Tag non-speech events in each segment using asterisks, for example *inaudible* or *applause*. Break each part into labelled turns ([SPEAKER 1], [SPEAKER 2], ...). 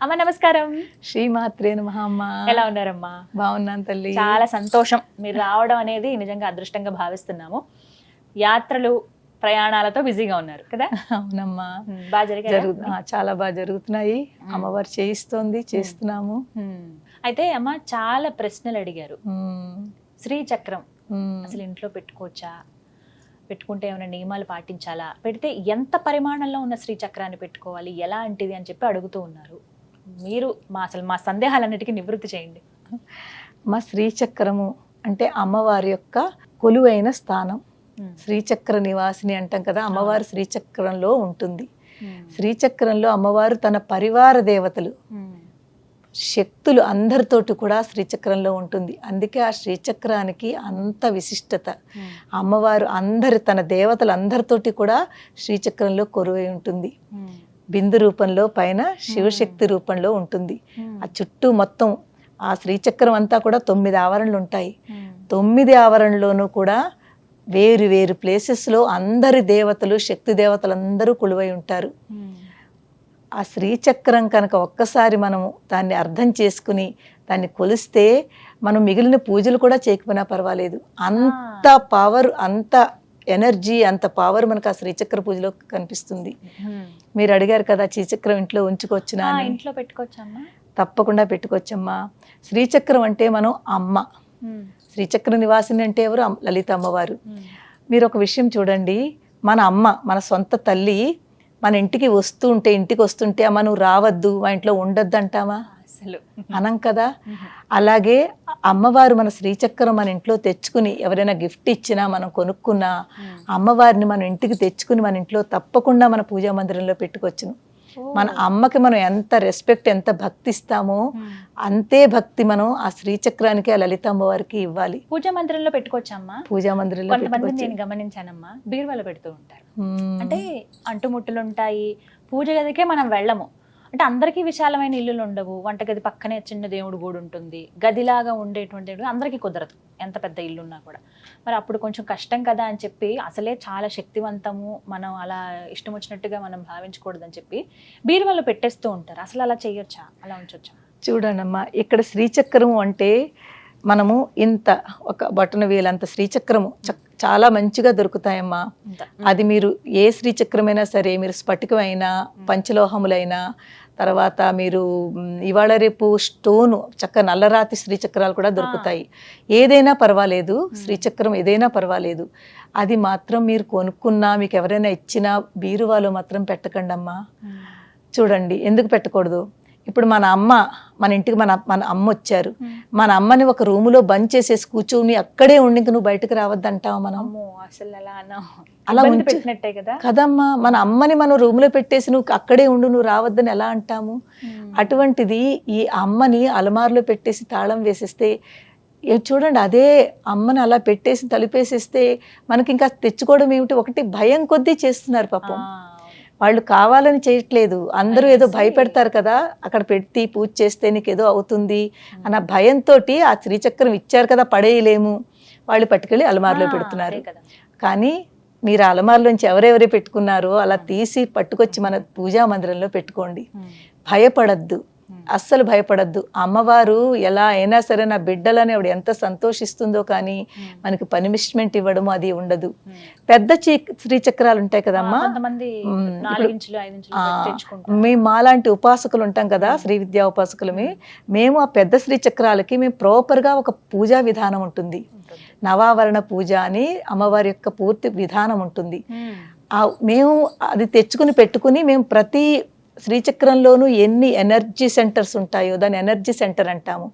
[SPEAKER 1] అమ్మ నమస్కారం.
[SPEAKER 2] శ్రీమాత్రే నమః అమ్మ.
[SPEAKER 1] ఎలా ఉన్నారమ్మా?
[SPEAKER 2] బాగున్నాను తల్లి.
[SPEAKER 1] చాలా సంతోషం. మీరు రావడం అనేది నిజంగా అదృష్టంగా భావిస్తున్నాము. యాత్రలు ప్రయాణాలతో బిజీగా ఉన్నారు కదా?
[SPEAKER 2] అవునమ్మా.
[SPEAKER 1] బాగా?
[SPEAKER 2] జరుగు చాలా బాగా జరుగుతున్నాయి. అమ్మవారు చేయిస్తోంది చేస్తున్నాము.
[SPEAKER 1] అయితే అమ్మ చాలా ప్రశ్నలు అడిగారు.
[SPEAKER 2] ఉమ్,
[SPEAKER 1] శ్రీ చక్రం
[SPEAKER 2] ఉమ్.
[SPEAKER 1] అసలు ఇంట్లో పెట్టుకోవచ్చా? పెట్టుకుంటే ఏమైనా నియమాలు పాటించాలా? పెడితే ఎంత పరిమాణంలో ఉన్న శ్రీ చక్రాన్ని పెట్టుకోవాలి? ఎలాంటిది అని చెప్పి అడుగుతూ ఉన్నారు. మీరు మా అసలు మా సందేహాలన్నిటికీ నివృత్తి చేయండి
[SPEAKER 2] మా శ్రీచక్రము అంటే అమ్మవారి యొక్క కొలువైన స్థానం. శ్రీచక్ర నివాసిని అంటాం కదా అమ్మవారు శ్రీచక్రంలో ఉంటుంది. శ్రీచక్రంలో అమ్మవారు తన పరివార దేవతలు. శక్తులు అందరితోటి కూడా శ్రీచక్రంలో ఉంటుంది అందుకే ఆ శ్రీచక్రానికి అంత విశిష్టత. అమ్మవారు అందరి తన దేవతలు అందరితోటి కూడా శ్రీచక్రంలో కొరువై ఉంటుంది. బిందు రూపంలో పైన శివశక్తి రూపంలో ఉంటుంది. ఆ చుట్టూ మొత్తం ఆ శ్రీచక్రం అంతా కూడా తొమ్మిది ఆవరణలు ఉంటాయి. తొమ్మిది ఆవరణలోనూ కూడా వేరు వేరు ప్లేసెస్లో అందరి దేవతలు శక్తి దేవతలు అందరూ కొలువై ఉంటారు. ఆ శ్రీచక్రం కనుక ఒక్కసారి మనము దాన్ని అర్థం చేసుకుని దాన్ని కొలిస్తే మనం మిగిలిన పూజలు కూడా చేయకపోయినా పర్వాలేదు అంత పవర్ అంత ఎనర్జీ అంత పవర్ మనకు ఆ శ్రీచక్ర పూజలో కనిపిస్తుంది. మీరు అడిగారు కదా శ్రీచక్రం ఇంట్లో ఉంచుకొచ్చునా అని.
[SPEAKER 1] ఇంట్లో పెట్టుకోవచ్చమ్మా.
[SPEAKER 2] తప్పకుండా పెట్టుకోవచ్చమ్మా. శ్రీచక్రం అంటే మనం అమ్మ. శ్రీచక్ర నివాసిని అంటే ఎవరు? లలిత అమ్మవారు. మీరు ఒక విషయం చూడండి. మన అమ్మ మన సొంత తల్లి మన ఇంటికి వస్తూ ఉంటే ఇంటికి వస్తుంటే అమ్మ నువ్వు రావద్దు మా ఇంట్లో ఉండొద్దు అంటామా
[SPEAKER 1] అసలు.
[SPEAKER 2] అనం కదా. అలాగే అమ్మవారు మన శ్రీచక్రం మన ఇంట్లో తెచ్చుకుని ఎవరైనా గిఫ్ట్ ఇచ్చినా మనం కొనుక్కున్నా. అమ్మవారిని మన ఇంటికి తెచ్చుకుని మన ఇంట్లో తప్పకుండా మన పూజా మందిరంలో పెట్టుకొచ్చును. మన అమ్మకి మనం ఎంత రెస్పెక్ట్ ఎంత భక్తి ఇస్తామో. అంతే భక్తి మనం ఆ శ్రీచక్రానికి ఆ లలిత అమ్మవారికి ఇవ్వాలి.
[SPEAKER 1] పూజా మందిరంలో పెట్టుకోవచ్చమ్మా
[SPEAKER 2] పూజా మందిరంలో
[SPEAKER 1] కొంతమంది నేను గమనించానమ్మా. బీరువాలో పెడుతూ ఉంటారు. అంటే అంటుముట్టులు ఉంటాయి పూజ గదికే మనం వెళ్ళము. అంటే అందరికీ విశాలమైన ఇల్లులు ఉండవు. వంటగది పక్కనే చిన్న దేవుడు గూడు ఉంటుంది. గదిలాగా ఉండేటువంటి అందరికీ కుదరదు. ఎంత పెద్ద ఇల్లు ఉన్నా కూడా. మరి అప్పుడు కొంచెం కష్టం కదా అని చెప్పి అసలే చాలా శక్తివంతము మనం అలా ఇష్టం వచ్చినట్టుగా మనం భావించకూడదని చెప్పి బీరువాలో పెట్టేస్తూ ఉంటారు. అసలు అలా చేయొచ్చా? అలా ఉంచొచ్చా?
[SPEAKER 2] చూడండమ్మా ఇక్కడ శ్రీచక్రము అంటే మనము ఇంత ఒక బటన వేలంత శ్రీచక్రము చక్- చాలా మంచిగా దొరుకుతాయమ్మా. అది మీరు ఏ శ్రీచక్రమైనా సరే మీరు స్ఫటికమైనా పంచలోహములైనా తర్వాత మీరు ఇవాళ రేపు స్టోను చక్క నల్లరాతి శ్రీచక్రాలు కూడా దొరుకుతాయి. ఏదైనా పర్వాలేదు శ్రీచక్రం ఏదైనా పర్వాలేదు. అది మాత్రం మీరు కొనుక్కున్నా మీకు ఎవరైనా ఇచ్చినా బీరువాలో మాత్రం పెట్టకండి అమ్మా. చూడండి ఎందుకు పెట్టకూడదు? ఇప్పుడు మన అమ్మ మన ఇంటికి మన మన అమ్మ వచ్చారు. మన అమ్మని ఒక రూములో బంద్ చేసేసి కూర్చొని అక్కడే ఉండి నువ్వు బయటకు రావద్దంటావా మనం?
[SPEAKER 1] అసలు అలా
[SPEAKER 2] అలా
[SPEAKER 1] పెట్టినట్టే కదా?
[SPEAKER 2] కదమ్మా మన అమ్మని మనం రూములో పెట్టేసి నువ్వు అక్కడే ఉండు నువ్వు రావద్దని ఎలా అంటాము. అటువంటిది ఈ అమ్మని అలమారులో పెట్టేసి తాళం వేసేస్తే చూడండి అదే అమ్మని అలా పెట్టేసి తలుపేసేస్తే మనకి ఇంకా తెచ్చుకోవడం ఏమిటి? ఒకటి భయం కొద్దీ చేస్తున్నారు పాపం. వాళ్ళు కావాలని చేయట్లేదు అందరూ ఏదో. భయపెడతారు కదా అక్కడ పెట్టి పూజ చేస్తే నీకు ఏదో అవుతుంది అన్న భయంతో ఆ శ్రీచక్రం ఇచ్చారు కదా పడేయలేము వాళ్ళు పట్టుకెళ్ళి అలమారులో పెడుతున్నారు. కానీ మీరు అలమారులోంచి ఎవరెవరు పెట్టుకున్నారో అలా తీసి పట్టుకొచ్చి మన పూజా మందిరంలో పెట్టుకోండి
[SPEAKER 1] ఉమ్.
[SPEAKER 2] భయపడద్దు. అస్సలు భయపడద్దు. అమ్మవారు ఎలా అయినా సరే నా బిడ్డలని ఆవిడ ఎంత సంతోషిస్తుందో కానీ. మనకి పనిష్మెంట్ ఇవ్వడము అది ఉండదు. పెద్ద చీ శ్రీచక్రాలు ఉంటాయి కదమ్మా? మ్మ్. మాలాంటి ఉపాసకులు ఉంటాం కదా శ్రీ విద్యా ఉపాసకులమే. మేము. ఆ పెద్ద శ్రీ చక్రాలకి మేము ప్రాపర్గా ఒక పూజా విధానం ఉంటుంది. నవావరణ పూజ అని అమ్మవారి యొక్క పూర్తి విధానం ఉంటుంది.
[SPEAKER 1] మేము
[SPEAKER 2] అది తెచ్చుకుని పెట్టుకుని మేము ప్రతి శ్రీచక్రంలోనూ ఎన్ని ఎనర్జీ సెంటర్స్ ఉంటాయో దాని ఎనర్జీ సెంటర్ అంటాము.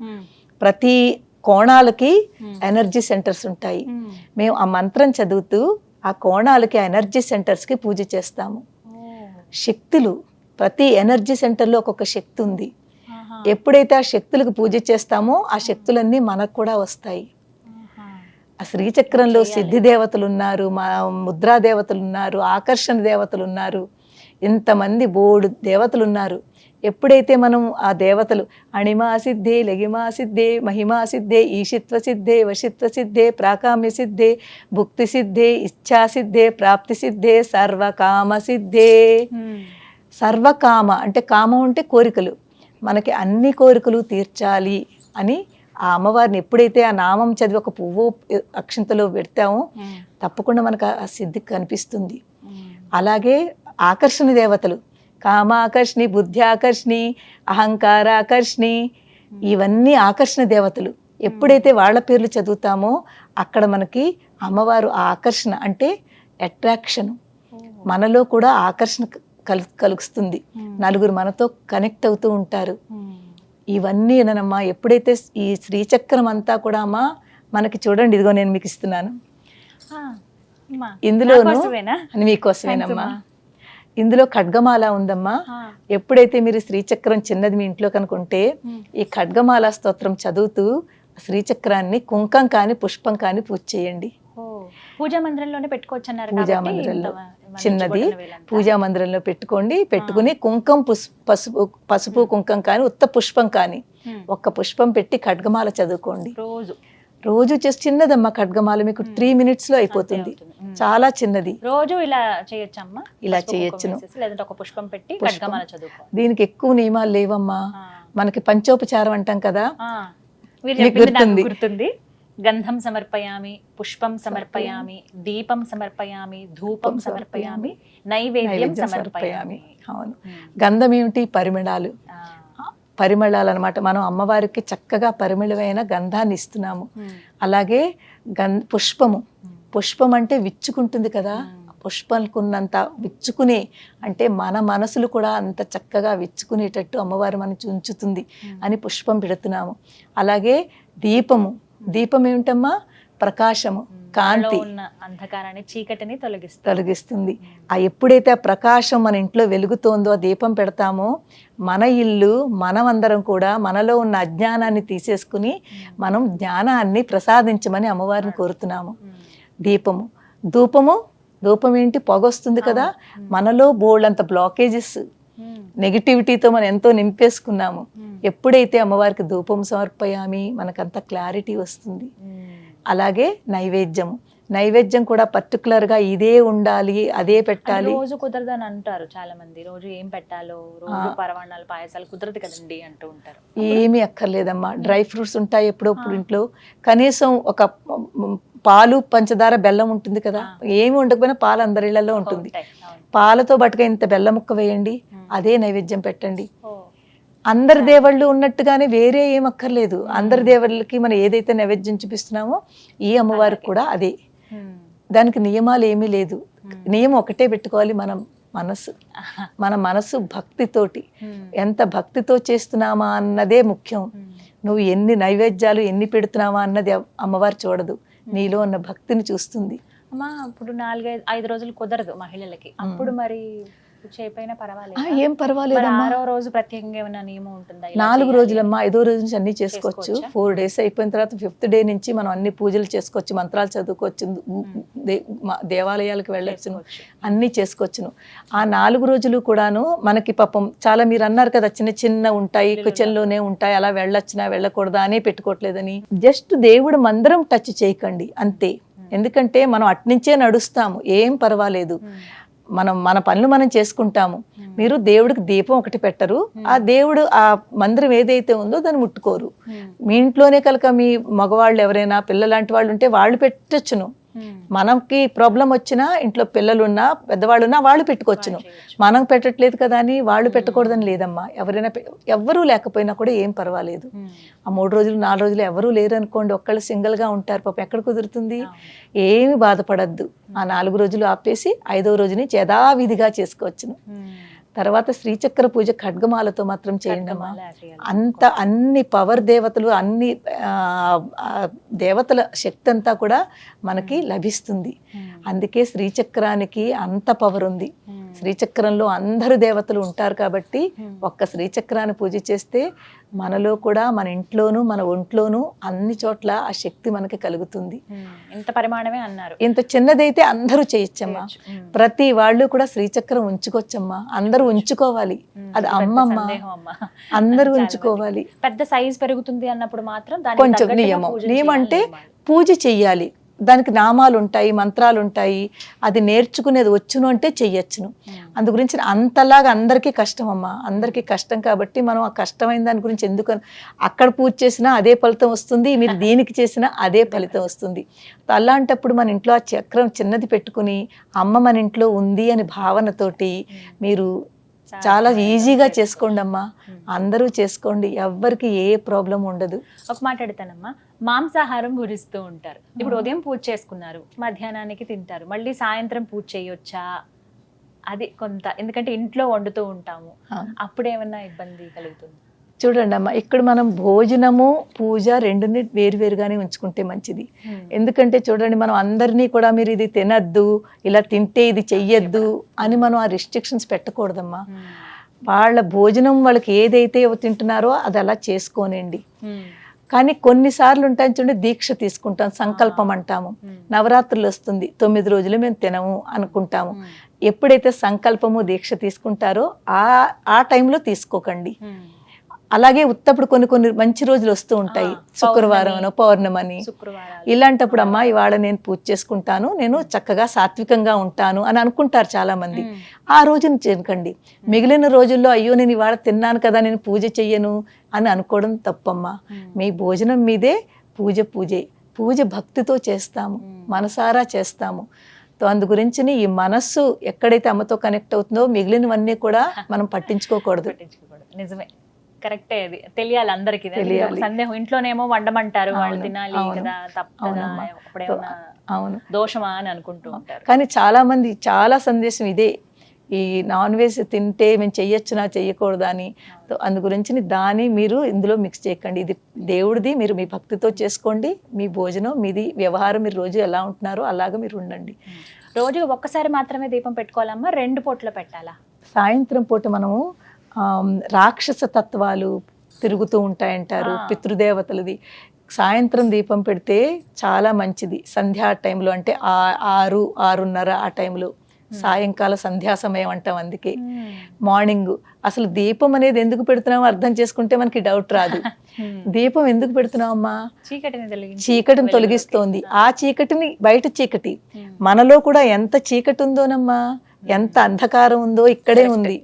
[SPEAKER 2] ప్రతి కోణాలకి. ఎనర్జీ సెంటర్స్ ఉంటాయి
[SPEAKER 1] మ్మ్.
[SPEAKER 2] ఆ మంత్రం చదువుతూ ఆ కోణాలకి ఆ ఎనర్జీ సెంటర్స్కి పూజ చేస్తాము. శక్తులు ప్రతి ఎనర్జీ సెంటర్లో ఒక్కొక్క శక్తి ఉంది. ఎప్పుడైతే ఆ శక్తులకు పూజ చేస్తామో ఆ శక్తులన్నీ మనకు కూడా వస్తాయి. ఆ శ్రీచక్రంలో. సిద్ధి దేవతలు ఉన్నారు మా ముద్రా దేవతలు ఉన్నారు ఆకర్షణ దేవతలు ఉన్నారు ఇంతమంది బోడు దేవతలు ఉన్నారు ఎప్పుడైతే మనం ఆ దేవతలు అణిమా సిద్ధే లగిమా సిద్ధే మహిమా సిద్ధే ఈశిత్వ సిద్ధే వశిత్వ సిద్ధే ప్రాకామ్య సిద్ధే భుక్తి సిద్ధే ఇచ్ఛా సిద్ధే ప్రాప్తి సిద్ధే సర్వకామ సిద్ధే
[SPEAKER 1] మ్మ్.
[SPEAKER 2] సర్వకామ అంటే కామం అంటే కోరికలు. మనకి అన్ని కోరికలు తీర్చాలి అని ఆ అమ్మవారిని ఎప్పుడైతే ఆ నామం చదివి ఒక పువ్వు అక్షంతలో పెడతామో తప్పకుండా మనకు ఆ సిద్ధి కనిపిస్తుంది. అలాగే ఆకర్షణ దేవతలు. కామాకర్షణి బుద్ధి ఆకర్షణి అహంకార ఆకర్షణి ఇవన్నీ ఆకర్షణ దేవతలు. ఎప్పుడైతే వాళ్ళ పేర్లు చదువుతామో అక్కడ మనకి అమ్మవారు ఆ ఆకర్షణ అంటే అట్రాక్షన్. మనలో కూడా ఆకర్షణ కలు కలుగుతుంది నలుగురు మనతో కనెక్ట్ అవుతూ ఉంటారు. ఇవన్నీ ఏనమ్మా ఎప్పుడైతే ఈ శ్రీచక్రం అంతా కూడా అమ్మా మనకి చూడండి ఇదిగో నేను మీకు ఇస్తున్నాను. ఇందులోను అని మీకోసమేనమ్మా. ఇందులో ఖడ్గమాల ఉందమ్మా. ఎప్పుడైతే మీరు శ్రీచక్రం చిన్నది మీ ఇంట్లో కనుకుంటే ఈ ఖడ్గమాల స్తోత్రం చదువుతూ శ్రీచక్రాన్ని కుంకం కాని పుష్పం కాని పూజ చేయండి.
[SPEAKER 1] పూజా మందిరంలోనే పెట్టుకోవచ్చు అన్నారు
[SPEAKER 2] పూజా మందిరంలో చిన్నది. పూజా మందిరంలో పెట్టుకోండి. పెట్టుకుని కుంకం పుస్- పసుపు పసుపు కుంకం కానీ ఉత్త పుష్పం కానీ. ఒక్క పుష్పం పెట్టి ఖడ్గమాల చదువుకోండి.
[SPEAKER 1] రోజు.
[SPEAKER 2] రోజు చేసి చిన్నదమ్మా ఖడ్గమాల మీకు త్రీ మినిట్స్లో అయిపోతుంది. చాలా చిన్నది.
[SPEAKER 1] రోజు ఇలా చేయొచ్చమ్మా?
[SPEAKER 2] ఇలా చేయొచ్చును.
[SPEAKER 1] లేదంటే ఒక పుష్పం పెట్టి. ఖడ్గమాల చదువుకోవాలి
[SPEAKER 2] దీనికి ఎక్కువ నియమాలు లేవమ్మా. మనకి పంచోపచారం అంటాం కదా. గుర్తుంది.
[SPEAKER 1] గంధం సమర్పయామి పుష్పం సమర్పయామి దీపం సమర్పయామి ధూపం సమర్పయామి నైవేద్యం సమర్పయామి.
[SPEAKER 2] అవును. గంధం ఏమిటి? పరిమళాలు. పరిమళాలు అనమాట మనం అమ్మవారికి చక్కగా పరిమళమైన గంధాన్ని ఇస్తున్నాము. అలాగే గం పుష్పము. పుష్పం అంటే విచ్చుకుంటుంది కదా. పుష్పంకున్నంత విచ్చుకునే అంటే మన మనసులు కూడా అంత చక్కగా విచ్చుకునేటట్టు అమ్మవారు మనం ఉంచుతుంది అని పుష్పం పెడుతున్నాము. అలాగే దీపము. దీపం ఏమిటమ్మా? ప్రకాశము కాంతి
[SPEAKER 1] ఉన్న అంధకారాన్ని చీకటిని తొలగిస్తారు
[SPEAKER 2] తొలగిస్తుంది. ఆ ఎప్పుడైతే ఆ ప్రకాశం మన ఇంట్లో వెలుగుతోందో ఆ దీపం పెడతామో మన ఇల్లు మనమందరం కూడా మనలో ఉన్న అజ్ఞానాన్ని తీసేసుకుని మనం జ్ఞానాన్ని ప్రసాదించమని అమ్మవారిని కోరుతున్నాము. దీపము. ధూపము? ధూపం ఏంటి? పొగ వస్తుంది కదా మనలో బోల్డ్ బ్లాకేజెస్ నెగిటివిటీతో మనం ఎంతో నింపేసుకున్నాము. ఎప్పుడైతే అమ్మవారికి ధూపం సమర్పయామి మనకంత క్లారిటీ వస్తుంది. అలాగే నైవేద్యము నైవేద్యం కూడా particular గా ఇదే ఉండాలి అదే పెట్టాలి.
[SPEAKER 1] రోజు కుదరదని అంటారు చాలా మంది రోజు ఏం పెట్టాలో రోజు పరవాణాలు పాయసాలు కుదరదు కదండి అంటూ ఉంటారు.
[SPEAKER 2] ఏమీ అక్కర్లేదమ్మా. డ్రై ఫ్రూట్స్ ఉంటాయి ఎప్పుడప్పుడు ఇంట్లో. కనీసం ఒక పాలు పంచదార బెల్లం ఉంటుంది కదా. ఏమి ఉండకపోయినా పాలు అందరి ఇళ్ళలో ఉంటుంది. పాలతో బట్టుగా ఇంత బెల్లం ముక్క వేయండి అదే నైవేద్యం పెట్టండి. అందరి దేవుళ్ళు ఉన్నట్టుగానే వేరే ఏం అక్కర్లేదు అందరి దేవుళ్ళకి మనం ఏదైతే నైవేద్యం చూపిస్తున్నామో ఈ అమ్మవారికి కూడా అదే. దానికి నియమాలు ఏమీ లేదు. నియమం ఒకటే పెట్టుకోవాలి మనం మనసు. మన మనసు భక్తితోటి. ఎంత భక్తితో చేస్తున్నామా అన్నదే ముఖ్యం. నువ్వు ఎన్ని నైవేద్యాలు ఎన్ని పెడుతున్నావా అన్నది అమ్మవారు చూడదు. నీలో ఉన్న భక్తిని చూస్తుంది.
[SPEAKER 1] అమ్మా ఇప్పుడు నాలుగైదు ఐదు రోజులు కుదరదు మహిళలకి. అప్పుడు మరి చేయపోయినా పర్వాలేదు
[SPEAKER 2] ఏం పర్వాలేదమ్మా.
[SPEAKER 1] ఆరో రోజు ప్రత్యేకంగా ఏమైనా నియమం ఉంటుందా?
[SPEAKER 2] నాలుగు? రోజులమ్మా ఐదో రోజు నుంచి అన్ని చేసుకోవచ్చు? ఫోర్ డేస్ అయిపోయిన తర్వాత ఫిఫ్త్ డే నుంచి మనం అన్ని పూజలు చేసుకోవచ్చు మంత్రాలు చదువుకోవచ్చు దేవాలయాలకు వెళ్ళొచ్చును
[SPEAKER 1] చేసుకోవచ్చు.
[SPEAKER 2] అన్ని చేసుకోవచ్చును. ఆ నాలుగు రోజులు కూడాను మనకి పాపం చాలా మీరు అన్నారు కదా చిన్న చిన్న ఉంటాయి కిచెన్లోనే ఉంటాయి అలా వెళ్ళొచ్చునా వెళ్ళకూడదా అని పెట్టుకోవట్లేదని. జస్ట్ దేవుడు మందిరం టచ్ చేయకండి అంతే. ఎందుకంటే మనం అట్నుంచే నడుస్తాము ఏం పర్వాలేదు. మనం మన పనులు మనం చేసుకుంటాము. మీరు దేవుడికి దీపం ఒకటి పెట్టరు. ఆ దేవుడు ఆ మందిరం ఏదైతే ఉందో దాన్ని ముట్టుకోరు.
[SPEAKER 1] హ్మ్.
[SPEAKER 2] మీ ఇంట్లోనే కనుక మీ మగవాళ్ళు ఎవరైనా పిల్లలాంటి వాళ్ళు ఉంటే వాళ్ళు పెట్టొచ్చును. మనకి ప్రాబ్లం వచ్చినా ఇంట్లో పిల్లలున్నా పెద్దవాళ్ళున్నా వాళ్ళు పెట్టుకోవచ్చును. మనం పెట్టట్లేదు కదా అని వాళ్ళు పెట్టకూడదని లేదమ్మా. ఎవరైనా ఎవ్వరూ లేకపోయినా కూడా ఏం పర్వాలేదు.
[SPEAKER 1] హ్మ్.
[SPEAKER 2] ఆ మూడు రోజులు నాలుగు రోజులు ఎవరూ లేరు అనుకోండి ఒక్కళ్ళు single గా ఉంటారు. పాపం ఎక్కడ కుదురుతుంది. ఏమి బాధపడద్దు. ఆ నాలుగు రోజులు ఆపేసి ఐదో రోజుని యథావిధిగా చేసుకోవచ్చును. తర్వాత శ్రీచక్ర పూజ ఖడ్గమాలతో మాత్రం చేయండి అమ్మా. అంత అన్ని పవర్ దేవతలు అన్ని దేవతల శక్తి అంతా కూడా మనకి లభిస్తుంది. అందుకే శ్రీచక్రానికి అంత పవర్ ఉంది. శ్రీచక్రంలో అందరు దేవతలు ఉంటారు కాబట్టి ఒక్క శ్రీచక్రాన్ని పూజ చేస్తే మనలో కూడా మన ఇంట్లోనూ మన ఒంట్లోనూ అన్ని చోట్ల ఆ శక్తి మనకి కలుగుతుంది.
[SPEAKER 1] ఇంత పరిమాణమే అన్నారు
[SPEAKER 2] ఇంత చిన్నదైతే అందరూ చేయొచ్చమ్మా. ప్రతి వాళ్ళు కూడా శ్రీచక్రం ఉంచుకోవచ్చమ్మా అందరూ ఉంచుకోవాలి. అది అమ్మమ్మ. అందరూ ఉంచుకోవాలి
[SPEAKER 1] పెద్ద సైజ్ పెరుగుతుంది అన్నప్పుడు మాత్రం
[SPEAKER 2] కొంచెం నియమం నియమం అంటే. పూజ చెయ్యాలి దానికి నామాలు ఉంటాయి మంత్రాలు ఉంటాయి అది నేర్చుకునేది వచ్చును అంటే చెయ్యొచ్చును. అందు గురించి అంతలాగా అందరికీ కష్టం అమ్మా అందరికీ కష్టం కాబట్టి మనం ఆ కష్టమైన దాని గురించి ఎందుకు అక్కడ పూజ చేసినా అదే ఫలితం వస్తుంది మీరు *laughs* దీనికి చేసినా అదే ఫలితం వస్తుంది. అలాంటప్పుడు మన ఇంట్లో ఆ చక్రం చిన్నది పెట్టుకుని అమ్మ మన ఇంట్లో ఉంది అని భావనతోటి మీరు చాలా ఈజీగా చేసుకోండి అమ్మా అందరూ చేసుకోండి. ఎవ్వరికి ఏ ప్రాబ్లం ఉండదు.
[SPEAKER 1] ఒక మాట అడుగుతానమ్మా. మాంసాహారం భుజిస్తూ ఉంటారు. ఇప్పుడు ఉదయం పూజ చేసుకున్నారు. మధ్యాహ్నానికి తింటారు. మళ్ళీ సాయంత్రం పూజ చేయొచ్చా? అది కొంత ఎందుకంటే ఇంట్లో వండుతూ ఉంటాము. అప్పుడు ఏమన్నా ఇబ్బంది కలుగుతుంది?
[SPEAKER 2] చూడండి అమ్మా ఇక్కడ మనం భోజనము పూజ రెండుని వేరువేరుగానే ఉంచుకుంటే మంచిది. ఎందుకంటే చూడండి మనం అందరినీ కూడా మీరు ఇది తినద్దు ఇలా తింటే ఇది చెయ్యొద్దు అని మనం ఆ రిస్ట్రిక్షన్స్ పెట్టకూడదమ్మా. వాళ్ళ భోజనం వాళ్ళకి ఏదైతే తింటున్నారో అది అలా చేసుకోనండి. కానీ కొన్నిసార్లు ఉంటాయి చూడండి దీక్ష తీసుకుంటాం సంకల్పం అంటాము. నవరాత్రులు వస్తుంది తొమ్మిది రోజులు మేము తినము అనుకుంటాము. ఎప్పుడైతే సంకల్పము దీక్ష తీసుకుంటారో ఆ ఆ టైంలో తీసుకోకండి. అలాగే ఉత్తప్పుడు కొన్ని కొన్ని మంచి రోజులు వస్తూ ఉంటాయి. శుక్రవారం పౌర్ణమని. ఇలాంటప్పుడు అమ్మా ఇవాళ నేను పూజ చేసుకుంటాను నేను చక్కగా సాత్వికంగా ఉంటాను అని అనుకుంటారు చాలా మంది. ఆ రోజున చేయకండి మిగిలిన రోజుల్లో అయ్యో నేను ఇవాళ తిన్నాను కదా నేను పూజ చెయ్యను అని అనుకోవడం తప్పమ్మా. మీ భోజనం మీదే పూజ పూజే. పూజ భక్తితో చేస్తాము మనసారా చేస్తాము. తో అందు గురించి ఈ మనస్సు ఎక్కడైతే అమ్మతో కనెక్ట్ అవుతుందో మిగిలినవన్నీ కూడా *laughs* మనం పట్టించుకోకూడదు.
[SPEAKER 1] నిజమే. కరెక్టే అది. తెలియాలి అందరికి. సందేహం ఇంట్లోనేమో వండమంటారు వాళ్ళు తినాలి
[SPEAKER 2] అవును.
[SPEAKER 1] కదా తప్పదా
[SPEAKER 2] అవునమ్మా.
[SPEAKER 1] అప్పుడేమన్నా
[SPEAKER 2] అవును.
[SPEAKER 1] దోషమా అని అనుకుంటూ ఉంటారు.
[SPEAKER 2] కానీ చాలా మంది చాలా సందేశం ఇదే. ఈ నాన్ వెజ్ తింటే మేము చెయ్యొచ్చునా చెయ్యకూడదా అని అందు గురించి దాన్ని మీరు ఇందులో మిక్స్ చేయకండి. ఇది దేవుడిది మీరు మీ భక్తితో చేసుకోండి. మీ భోజనం మీది వ్యవహారం మీరు రోజు ఎలా ఉంటున్నారో అలాగా మీరు ఉండండి.
[SPEAKER 1] రోజు ఒక్కసారి మాత్రమే దీపం పెట్టుకోవాలమ్మా? రెండు పూటలు పెట్టాలా?
[SPEAKER 2] సాయంత్రం పూట మనము రాక్షస తత్వాలు తిరుగుతూ ఉంటాయంటారు. పితృదేవతలది. సాయంత్రం దీపం పెడితే చాలా మంచిది సంధ్యా టైంలో అంటే ఆ- ఆరు ఆరున్నర ఆ టైంలో. సాయంకాల సంధ్యా సమయం అంటాం అందుకే. మార్నింగ్. అసలు దీపం అనేది ఎందుకు పెడుతున్నామో అర్థం చేసుకుంటే మనకి డౌట్ రాదు. *laughs* దీపం ఎందుకు పెడుతున్నామమ్మా
[SPEAKER 1] చీకటిని
[SPEAKER 2] చీకటిని తొలగిస్తోంది. ఆ చీకటిని బయట చీకటి. మనలో కూడా ఎంత చీకటి ఉందోనమ్మా? ఎంత అంధకారం ఉందో ఇక్కడే ఉంది.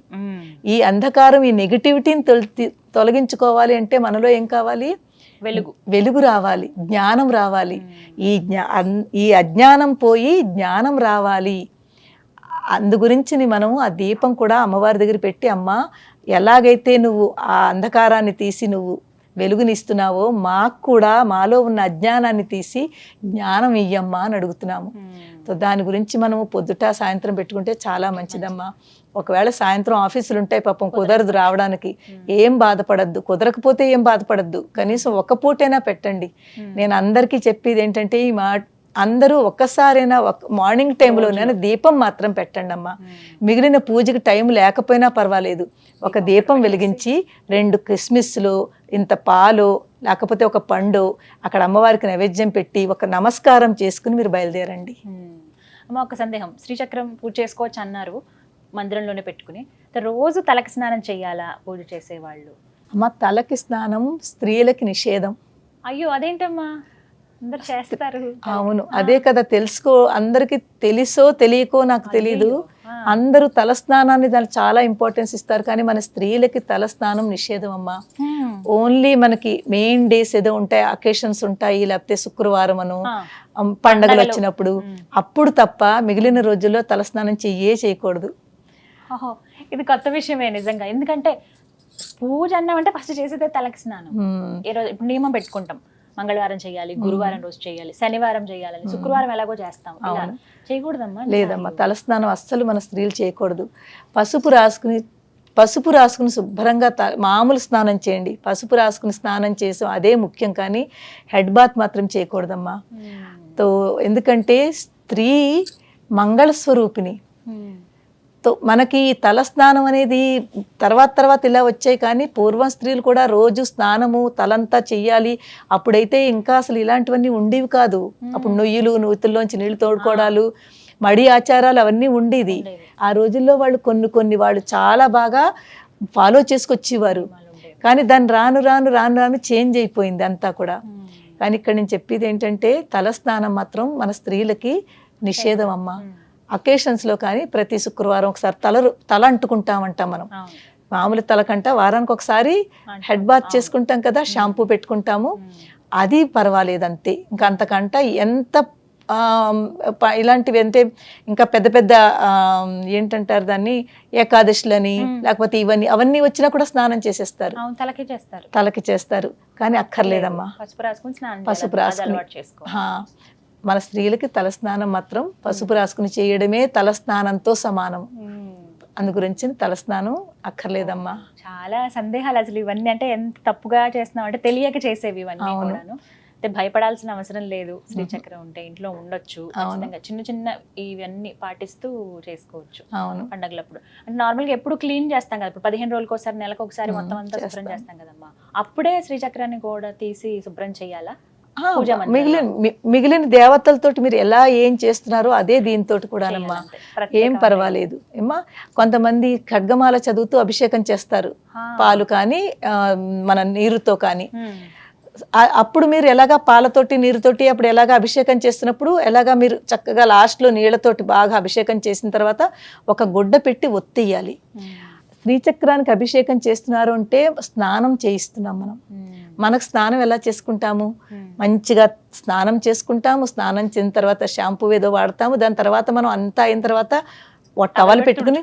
[SPEAKER 2] ఈ అంధకారం ఈ నెగిటివిటీని తొలి తొలగించుకోవాలి అంటే మనలో ఏం కావాలి?
[SPEAKER 1] వెలుగు.
[SPEAKER 2] వెలుగు రావాలి జ్ఞానం రావాలి. ఈ జ్ఞా ఈ అజ్ఞానం పోయి జ్ఞానం రావాలి. అందు గురించి మనము ఆ దీపం కూడా అమ్మవారి దగ్గర పెట్టి అమ్మ ఎలాగైతే నువ్వు ఆ అంధకారాన్ని తీసి నువ్వు వెలుగునిస్తున్నావో మాకు కూడా మాలో ఉన్న అజ్ఞానాన్ని తీసి జ్ఞానం ఇయ్యమ్మా అని అడుగుతున్నాము. సో దాని గురించి మనము పొద్దుట సాయంత్రం పెట్టుకుంటే చాలా మంచిదమ్మా. ఒకవేళ సాయంత్రం ఆఫీసులు ఉంటాయి పాపం కుదరదు. రావడానికి. ఏం బాధపడద్దు. కుదరకపోతే ఏం బాధపడద్దు. కనీసం ఒక పూటైనా పెట్టండి. నేను అందరికీ చెప్పేది ఏంటంటే ఈ మా అందరూ ఒక్కసారైనా ఒక మార్నింగ్ టైంలోనే దీపం మాత్రం పెట్టండి అమ్మా. మిగిలిన పూజకి టైం లేకపోయినా పర్వాలేదు. ఒక దీపం వెలిగించి రెండు కిస్మిస్లు ఇంత పాలు లేకపోతే ఒక పండు అక్కడ అమ్మవారికి నైవేద్యం పెట్టి ఒక నమస్కారం చేసుకుని మీరు బయలుదేరండి.
[SPEAKER 1] మ్మ్. అమ్మ ఒక సందేహం. శ్రీచక్రం పూజ చేసుకోవచ్చు అన్నారు మందిరంలోనే పెట్టుకుని. రోజు తలకి స్నానం చేయాలా పూజ చేసేవాళ్ళు?
[SPEAKER 2] అమ్మ తలకి స్నానం స్త్రీలకి నిషేధం.
[SPEAKER 1] అయ్యో అదేంటమ్మా? చేస్తారు.
[SPEAKER 2] అవును. అదే కదా తెలుసుకో అందరికి తెలుసో తెలియకో నాకు తెలీదు. అందరూ తల స్నానాన్ని దానికి చాలా ఇంపార్టెన్స్ ఇస్తారు. కానీ మన స్త్రీలకి తల స్నానం నిషేధం అమ్మా.
[SPEAKER 1] మ్మ్.
[SPEAKER 2] ఓన్లీ మనకి మెయిన్ డేస్ ఏదో ఉంటాయి అకేషన్స్ ఉంటాయి లేకపోతే శుక్రవారం అను పండగలు. వచ్చినప్పుడు. అప్పుడు తప్ప మిగిలిన రోజుల్లో తలస్నానం చెయ్యే చేయకూడదు.
[SPEAKER 1] ఇది కొత్త విషయమే నిజంగా. ఎందుకంటే పూజ అన్నామంటే ఫస్ట్ చేసేదే తలకి స్నానం.
[SPEAKER 2] మ్మ్.
[SPEAKER 1] ఏ రోజు ఇప్పుడు నియమం పెట్టుకుంటాం. మంగళవారం చేయాలి గురువారం రోజు చేయాలి శనివారం చేయాలని శుక్రవారం ఎలాగో చేస్తాం. చేయకూడదమ్మా
[SPEAKER 2] లేదమ్మా తలస్నానం అస్సలు మన స్త్రీలు చేయకూడదు. పసుపు రాసుకుని పసుపు రాసుకుని శుభ్రంగా త మామూలు స్నానం చేయండి. పసుపు రాసుకుని స్నానం చేసాం అదే ముఖ్యం కానీ హెడ్ బాత్ మాత్రం చేయకూడదమ్మా.
[SPEAKER 1] మ్మ్.
[SPEAKER 2] తో ఎందుకంటే స్త్రీ మంగళ తో మనకి ఈ తల స్నానం అనేది తర్వాత తర్వాత ఇలా వచ్చాయి కానీ పూర్వం స్త్రీలు కూడా రోజు స్నానము తలంతా చెయ్యాలి. అప్పుడైతే ఇంకా అసలు ఇలాంటివన్నీ ఉండేవి కాదు. అప్పుడు నొయ్యిలు నూతుల్లోంచి నీళ్ళు తోడుకోవడాలు మడి ఆచారాలు అవన్నీ ఉండేది. ఆ రోజుల్లో వాళ్ళు కొన్ని కొన్ని వాళ్ళు చాలా బాగా ఫాలో చేసుకొచ్చేవారు. కానీ దాన్ని రాను రాను రాను రాను చేంజ్ అయిపోయింది అంతా కూడా. కానీ ఇక్కడ నేను చెప్పేది ఏంటంటే తల స్నానం మాత్రం మన స్త్రీలకి నిషేధం అమ్మ.
[SPEAKER 1] ఉమ్.
[SPEAKER 2] అకేషన్స్లో కానీ ప్రతి శుక్రవారం ఒకసారి తల తల అంటుకుంటామంటాం మనం. మామూలు తలకంట వారానికి ఒకసారి హెడ్ బాత్ చేసుకుంటాం కదా షాంపూ పెట్టుకుంటాము. అది పర్వాలేదు అంతే ఇంకా అంతకంట ఎంత ఇలాంటివి అంటే ఇంకా పెద్ద పెద్ద ఏంటంటారు దాన్ని? ఏకాదశులని లేకపోతే ఇవన్నీ అవన్నీ వచ్చినా కూడా స్నానం చేసేస్తారు.
[SPEAKER 1] తలకి చేస్తారు.
[SPEAKER 2] తలకి చేస్తారు. కానీ అక్కర్లేదమ్మా.
[SPEAKER 1] పసుపు రాసుకుని
[SPEAKER 2] పసుపు రాసుకుని. మన స్త్రీలకి తలస్నానం మాత్రం పసుపు రాసుకుని చేయడమే తలస్నానంతో సమానం. అందు గురించి తలస్నానం అక్కర్లేదమ్మా.
[SPEAKER 1] చాలా సందేహాలు అసలు ఇవన్నీ అంటే ఎంత తప్పుగా చేస్తున్నాం అంటే తెలియక చేసేవి ఇవన్నీ. కూడాను. అంటే భయపడాల్సిన అవసరం లేదు. శ్రీచక్రం ఉంటే ఇంట్లో ఉండొచ్చు. చిన్న చిన్న ఇవన్నీ పాటిస్తూ చేసుకోవచ్చు
[SPEAKER 2] అవును.
[SPEAKER 1] పండగలప్పుడు. అంటే నార్మల్గా ఎప్పుడు క్లీన్ చేస్తాం కదా. ఇప్పుడు పదిహేను రోజులకు ఒకసారి నెలకు ఒకసారి. మొత్తం అంతా శుభ్రం
[SPEAKER 2] చేస్తాం.
[SPEAKER 1] కదమ్మా. అప్పుడే శ్రీచక్రాన్ని కూడా తీసి శుభ్రం చేయాలా.
[SPEAKER 2] మిగిలిన మిగిలిన దేవతలతోటి మీరు ఎలా ఏం చేస్తున్నారో అదే దీంతో కూడానమ్మా. ఏం పర్వాలేదు. ఏమ్మా కొంతమంది ఖడ్గమాల చదువుతూ అభిషేకం చేస్తారు. పాలు కానీ మన నీరుతో కానీ. అప్పుడు మీరు ఎలాగా పాలతోటి నీరుతోటి అప్పుడు ఎలాగా అభిషేకం చేస్తున్నప్పుడు ఎలాగా మీరు చక్కగా లాస్ట్లో నీళ్ళతోటి బాగా అభిషేకం చేసిన తర్వాత ఒక గుడ్డ పెట్టి ఒత్తేయాలి. శ్రీచక్రానికి అభిషేకం చేస్తున్నారు అంటే స్నానం చేయిస్తున్నాం మనం.
[SPEAKER 1] మ్మ్.
[SPEAKER 2] మనకు స్నానం ఎలా చేసుకుంటాము?
[SPEAKER 1] మ్మ్.
[SPEAKER 2] మంచిగా స్నానం చేసుకుంటాము స్నానం చేసిన తర్వాత షాంపూ ఏదో వాడతాము దాని తర్వాత మనం అంతా అయిన తర్వాత టవల్ పెట్టుకుని.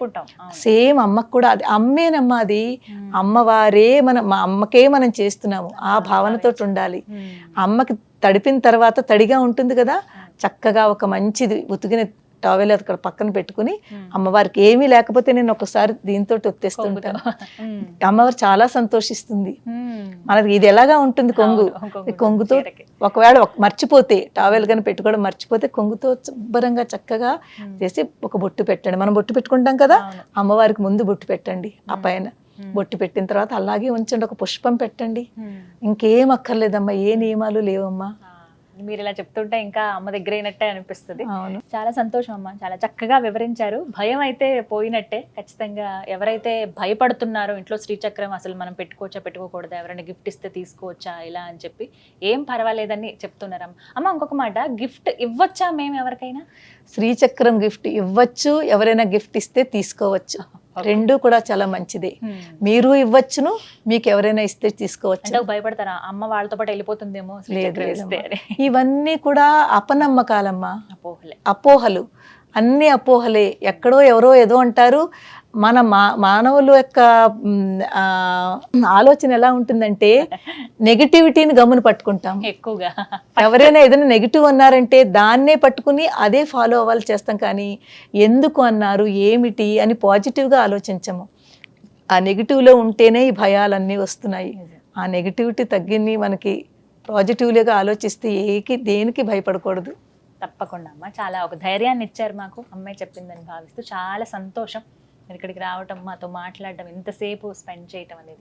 [SPEAKER 2] సేమ్ అమ్మకు కూడా అది. అమ్మేనమ్మ అది. అమ్మవారే మనం మా అమ్మకే మనం చేస్తున్నాము. ఆ భావనతో ఉండాలి.
[SPEAKER 1] మ్మ్.
[SPEAKER 2] అమ్మకి తడిపిన తర్వాత తడిగా ఉంటుంది కదా. చక్కగా ఒక మంచిది ఉతికిన టవల్ అక్కడ పక్కన పెట్టుకుని
[SPEAKER 1] మ్మ్.
[SPEAKER 2] అమ్మవారికి ఏమీ లేకపోతే నేను ఒకసారి దీంతో ఒత్తేస్తుంటాను
[SPEAKER 1] మ్మ్.
[SPEAKER 2] అమ్మవారు చాలా సంతోషిస్తుంది. మనకి ఇది ఎలాగా ఉంటుంది కొంగు కొంగుతో. ఒకవేళ ఒక- మర్చిపోతే టావెల్ కానీ పెట్టుకోవడం మర్చిపోతే కొంగుతో శుభ్రంగా చక్కగా. చేసి ఒక బొట్టు పెట్టండి మనం బొట్టు పెట్టుకుంటాం కదా. అమ్మవారికి ముందు బొట్టు పెట్టండి ఆ పైన బొట్టు పెట్టిన తర్వాత అలాగే ఉంచండి ఒక పుష్పం పెట్టండి. ఇంకేం అక్కర్లేదమ్మా ఏ నియమాలు లేవమ్మా
[SPEAKER 1] మీరు ఇలా చెప్తుంటే ఇంకా అమ్మ దగ్గర అయినట్టే అనిపిస్తుంది.
[SPEAKER 2] అవును.
[SPEAKER 1] చాలా సంతోషం అమ్మ. చాలా చక్కగా వివరించారు. భయం అయితే పోయినట్టే. ఖచ్చితంగా ఎవరైతే భయపడుతున్నారో ఇంట్లో శ్రీచక్రం అసలు మనం పెట్టుకోవచ్చా పెట్టుకోకూడదా ఎవరైనా గిఫ్ట్ ఇస్తే తీసుకోవచ్చా ఇలా అని చెప్పి ఏం పర్వాలేదని చెప్తున్నారు అమ్మ. అమ్మ ఇంకొక మాట. గిఫ్ట్ ఇవ్వచ్చా మేము ఎవరికైనా?
[SPEAKER 2] శ్రీచక్రం గిఫ్ట్ ఇవ్వచ్చు ఎవరైనా గిఫ్ట్ ఇస్తే తీసుకోవచ్చు. రెండు కూడా చాలా మంచిదే. మీరు ఇవ్వచ్చును మీకు ఎవరైనా ఇస్తే తీసుకోవచ్చు.
[SPEAKER 1] భయపడతారా? అమ్మ వాళ్ళతో పాటు వెళ్ళిపోతుందేమో
[SPEAKER 2] ఇవన్నీ కూడా అపనమ్మకాలమ్మా.
[SPEAKER 1] అపోహలే.
[SPEAKER 2] అపోహలు. అన్ని అపోహలే. ఎక్కడో ఎవరో ఏదో అంటారు. మన మా మానవుల యొక్క ఆలోచన ఎలా ఉంటుందంటే నెగిటివిటీని గమ్మున పట్టుకుంటాం.
[SPEAKER 1] ఎక్కువగా.
[SPEAKER 2] ఎవరైనా ఏదైనా నెగిటివ్ అన్నారంటే దాన్నే పట్టుకుని అదే ఫాలో అవ్వాలి చేస్తాం కానీ ఎందుకు అన్నారు ఏమిటి అని పాజిటివ్గా ఆలోచించము. ఆ నెగిటివ్లో ఉంటేనే ఈ భయాలన్నీ వస్తున్నాయి. ఆ నెగిటివిటీ తగ్గింది మనకి పాజిటివ్గా ఆలోచిస్తే ఏకి దేనికి భయపడకూడదు.
[SPEAKER 1] తప్పకుండా అమ్మ. చాలా ఒక ధైర్యాన్ని ఇచ్చారు మాకు. అమ్మాయి చెప్పిందని భావిస్తూ చాలా సంతోషం. ఇక్కడికి రావటం మాతో మాట్లాడటం ఇంతసేపు స్పెండ్ చేయటం అనేది